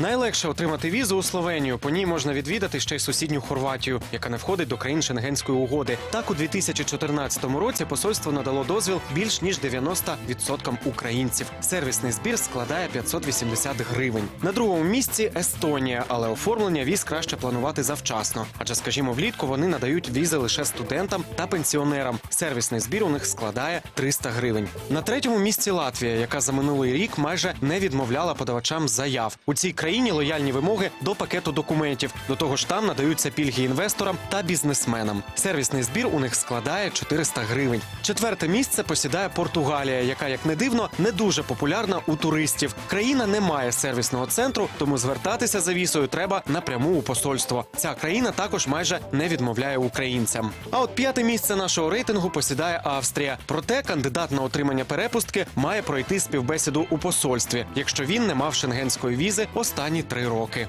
Найлегше отримати візу у Словенію. По ній можна відвідати ще й сусідню Хорватію, яка не входить до країн Шенгенської угоди. Так, у 2014 році посольство надало дозвіл більш ніж 90% українців. Сервісний збір складає 580 гривень. На другому місці Естонія, але оформлення віз краще планувати завчасно. Адже, скажімо, влітку вони надають візи лише студентам та пенсіонерам. Сервісний збір у них складає 300 гривень. На третьому місці Латвія, яка за минулий рік майже не відмовляла подавачам заяв. У цій країні лояльні вимоги до пакету документів. До того ж, там надаються пільги інвесторам та бізнесменам. Сервісний збір у них складає 400 гривень. Четверте місце посідає Португалія, яка, як не дивно, не дуже популярна у туристів. Країна не має сервісного центру, тому звертатися за візою треба напряму у посольство. Ця країна також майже не відмовляє українцям. А от п'яте місце нашого рейтингу посідає Австрія. Проте кандидат на отримання перепустки має пройти співбесіду у посольстві, якщо він не мав шенгенської візи останні три роки.